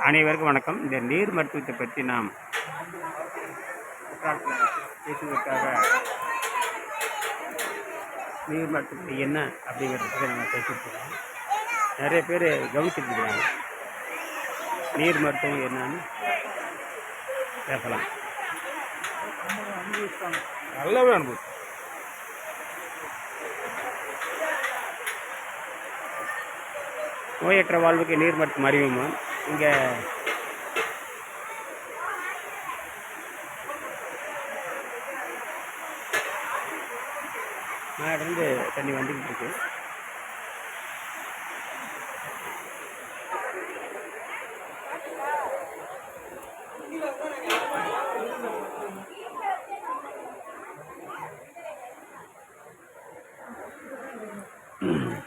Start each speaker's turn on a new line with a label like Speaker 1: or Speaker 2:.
Speaker 1: அனைவருக்கும் வணக்கம். இந்த நீர் மருத்துவத்தை பற்றி நாம் பேசுவதற்காக நீர் மருத்துவத்தை என்ன அப்படிங்கிறத பற்றி நம்ம பேசிட்டு நிறைய பேர் கவனிச்சிருக்கிறாங்க. நீர் மருத்துவம் என்னன்னு பேசலாம்.
Speaker 2: நல்லாவே அனுபவம்
Speaker 1: நோயற்ற வாழ்வுக்கு நீர் மற்றும் அறிவுமா இங்கே மேலேருந்து தண்ணி வந்துக்கிட்டு இருக்கு Mm-hmm.